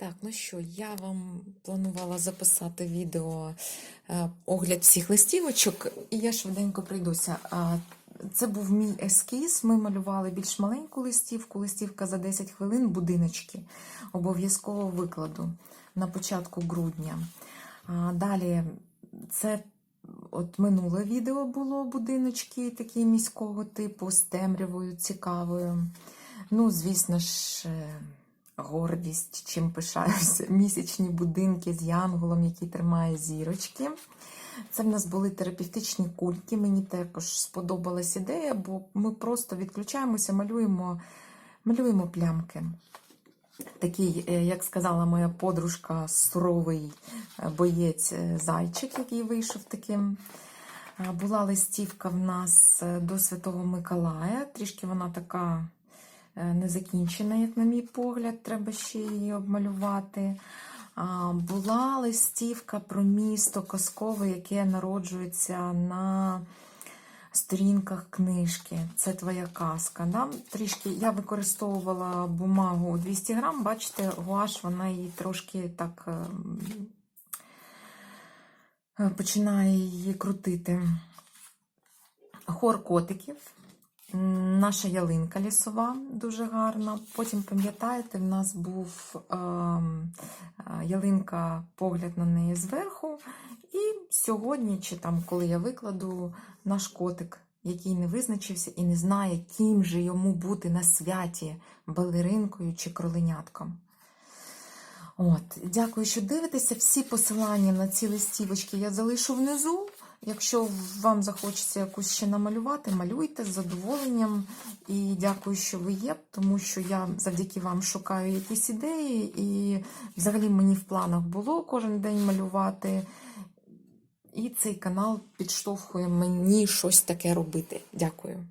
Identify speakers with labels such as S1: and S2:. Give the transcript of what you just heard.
S1: Так, ну що, я вам планувала записати відео е, огляд всіх листівочок, і я швиденько пройдуся. А, Це був мій ескіз. Ми малювали більш маленьку листівку, листівка за 10 хвилин, будиночки обов'язково викладу на початку грудня. Далі це от минуле відео було будиночки такі міського типу з темрявою цікавою. Ну, звісно ж, е, гордість, чим пишаюся. Місячні будинки з янголом, який тримає зірочки. Це в нас були терапевтичні кульки. Мені також сподобалась ідея, бо ми просто відключаємося, малюємо, малюємо плямки. Такий, е, як сказала моя подружка, суровий е, боєць е, зайчик, який вийшов таким. Була листівка в нас до Святого Миколая. Трішки вона така е, незакінчена, як на мій погляд, треба ще її обмалювати. Була листівка про місто казкове, яке народжується на сторінках книжки. Це твоя казка. Да? Трішки я використовувала бумагу 200 грам, бачите, гуаш, вона її трошки так ем, е, починає її крутити. Хор котиків. Наша ялинка лісова дуже гарна. Потім, пам'ятаєте, в нас був ем, е, ялинка, погляд на неї зверху. І сьогодні, чи там, коли я викладу, наш котик, який не визначився і не знає, ким же йому бути на святі балеринкою чи кроленятком. От, дякую, що дивитеся. Всі посилання на ці листівочки я залишу внизу. Якщо вам захочеться якусь ще намалювати, малюйте з задоволенням. І дякую, що ви є, тому що я завдяки вам шукаю якісь ідеї, і взагалі мені в планах було кожен день малювати. І цей канал підштовхує мені щось таке робити. Дякую.